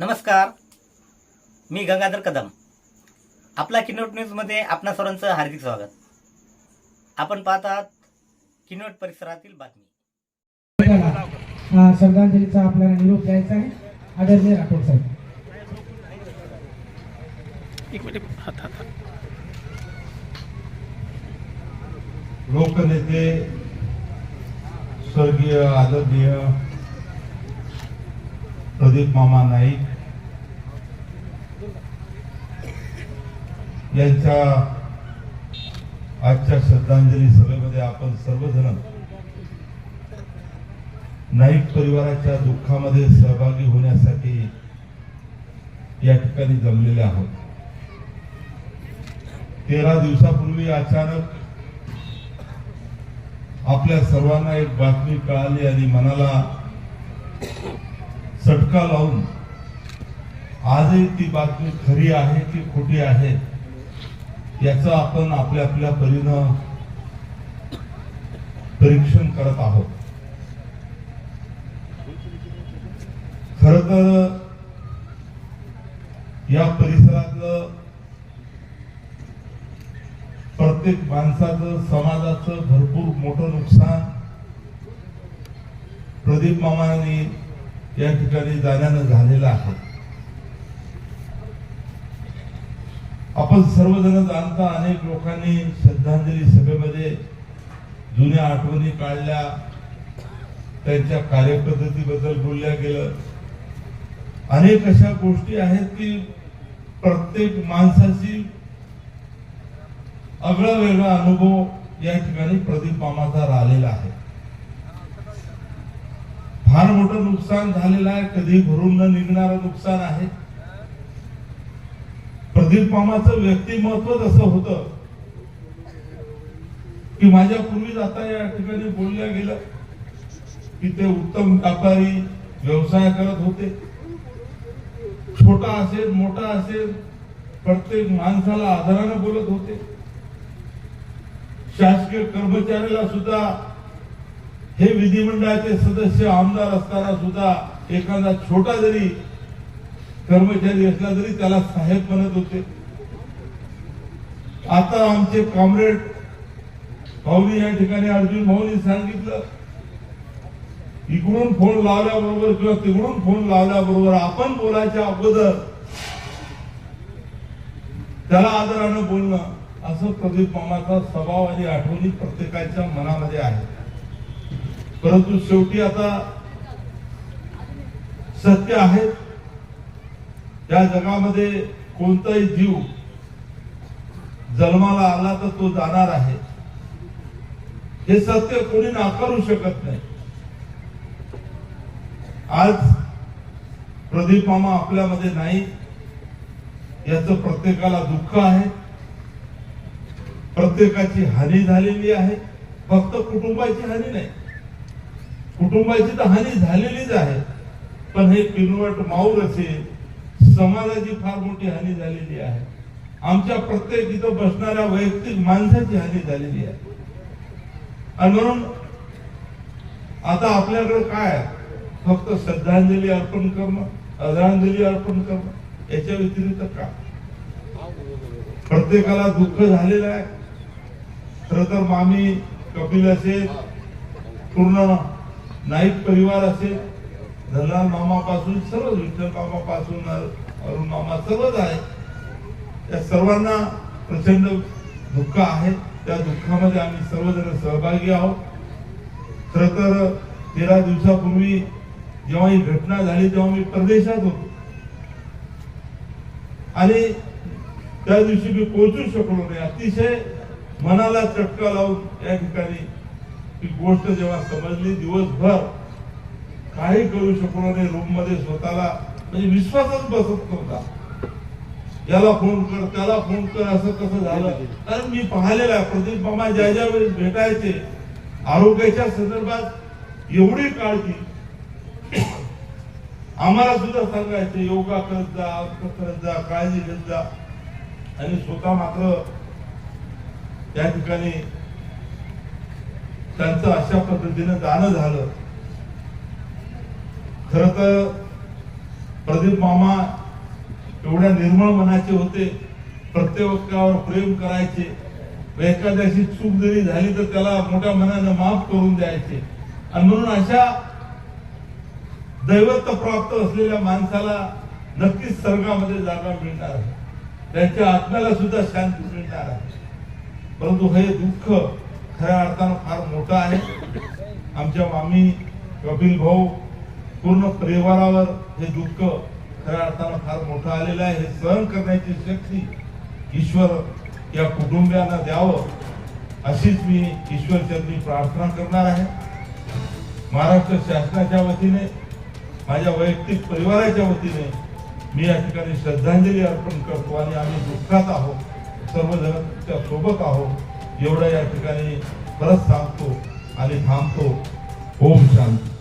नमस्कार. मी गंगाधर कदम. आपला किनोट न्यूजमध्ये आपणा सर्वांचं हार्दिक स्वागत. आपण पाहत आहात किनोट परिसरातील बातमी. श्रद्धांजलीचा आपल्याला निरोप द्यायचा आहे. आदरणीय राठोड साहेब. लोकनेते स्वर्गीय आदरणीय प्रदीप मामा नाईक यांच्या आजच्या श्रद्धांजली सभेमध्ये आपण सर्वजण नाईक परिवाराच्या दुःखामध्ये सहभागी होण्यासाठी या ठिकाणी जमलेले आहोत. तेरा दिवसापूर्वी अचानक आपल्या सर्वांना एक बातमी कळाली आणि मनाला चटका लावून. आजही ती बातमी खरी आहे की खोटी आहे याचं आपण आपल्या आपल्या परीनं परीक्षण करत आहोत. खर तर या परिसरातलं प्रत्येक माणसाचं समाजाचं भरपूर मोठं नुकसान प्रदीप मामांनी या ठिकाणी जाण्यानं झालेला आहे. आपण सर्वजण जाणता अनेक लोकांनी श्रद्धांजली सभेमध्ये जुन्या आठवणी काढल्या. त्यांच्या कार्यपद्धतीबद्दल बोलल्या गेलं. अनेक अशा गोष्टी आहेत की प्रत्येक माणसाची आगळा वेगळा अनुभव या ठिकाणी प्रदीप मामाचा राहिलेला आहे. फार मोठं नुकसान झालेलं आहे. कधी भरून न निघणारं नुकसान आहे. प्रदीप मामाचं व्यक्तिमत्व असं होतं की माझ्या पूर्वीच आता या ठिकाणी बोलल्या गेलं की ते उत्तम व्यापारी व्यवसाय करत होते. छोटा असेल मोठा असेल प्रत्येक माणसाला आदरानं बोलत होते. शासकीय कर्मचाऱ्याला सुद्धा हे विधिमंडळाचे सदस्य आमदार असताना सुद्धा एखादा छोटा जरी कर्मचारी असला तरी त्याला साहेब म्हणत होते. आता आमचे कॉम्रेड भाऊनी या ठिकाणी अर्जुन भाऊनी सांगितलं इकडून फोन लावल्याबरोबर किंवा तिकडून फोन लावल्याबरोबर आपण बोलायच्या अगोदर त्याला आदरानं बोलणं असं प्रदीप मामाचा स्वभाव आणि आठवणी प्रत्येकाच्या मनामध्ये आहे परंतु शेवटी आता सत्य आहे. त्या जगामध्ये कोणताही जीव जन्माला आला तर तो जाणार आहे. हे सत्य कोणी नाकारू शकत नाही. आज प्रदीप मामा आपल्यामध्ये नाही. याच प्रत्येकाला दुःख आहे. प्रत्येकाची हानी झालेली आहे. फक्त कुटुंबाची हानी नाही. कुटुंबाची तर हानी झालेलीच आहे. पण हे पिनवट माऊर असेल समाजाची फार मोठी हानी झालेली आहे. आमच्या प्रत्येक इथं बसणाऱ्या वैयक्तिक माणसाची हानी झालेली आहे. आणि म्हणून आता आपल्याकडे काय फक्त श्रद्धांजली अर्पण करणं आदरांजली अर्पण करणं याच्या व्यतिरिक्त काय? प्रत्येकाला दुःख झालेलं आहे. खर तर मामी कपिल असेल पूर्ण नाईक परिवार असेल धनलाल मामापासून सर्व विठ्ठल मामापासून अरुण मामा सर्वच आहे या सर्वांना प्रचंड दुःख आहे. त्या दुःखामध्ये आम्ही सर्वजण सहभागी आहोत. खर तर तेरा दिवसापूर्वी जेव्हा ही घटना झाली तेव्हा मी परदेशात होतो. आणि त्या दिवशी मी पोहोचू शकलो नाही. अतिशय मनाला चटका लावून या ठिकाणी ही गोष्ट जेव्हा समजली दिवसभर काही करू शकलो नाही रूममध्ये स्वतःला म्हणजे विश्वासच बसत नव्हता. याला फोन कर त्याला फोन कर असं कसं झालं. कारण मी पाहिलेलं आहे प्रदीप मामा ज्या ज्या वेळेस भेटायचे आरोग्याच्या संदर्भात एवढी काळजी आम्हाला सुद्धा सांगायचे योगा करत जा करत जा काळजी घेत जा. आणि स्वतः मात्र त्या ठिकाणी त्यांचं अशा पद्धतीनं जाणं झालं. खर तर प्रदीप मामा एवढ्या निर्मळ मनाचे होते प्रत्येकावर प्रेम करायचे. एखाद्याशी चूक जरी झाली तर त्याला मोठ्या मनानं माफ करून द्यायचे. आणि म्हणून अशा दैवत प्राप्त असलेल्या माणसाला नक्कीच स्वर्गामध्ये जागा मिळणार आहे. त्यांच्या आत्म्याला सुद्धा शांती मिळणार आहे. परंतु हे दुःख खऱ्या अर्थानं फार मोठं आहे. आमच्या मामी कपिल भाऊ पूर्ण परिवारावर हे दुःख खऱ्या अर्थानं फार मोठं आलेलं आहे. हे सहन करण्याची शक्ती ईश्वर या कुटुंबियांना द्यावं अशीच मी ईश्वरचरणी प्रार्थना करणार आहे. महाराष्ट्र शासनाच्या वतीने माझ्या वैयक्तिक परिवाराच्या वतीने मी या ठिकाणी श्रद्धांजली अर्पण करतो आणि आम्ही दुःखात आहोत. सर्वजणांच्या सोबत आहोत. एवढं या ठिकाणी परत सांगतो आणि थांबतो. ओम शांती.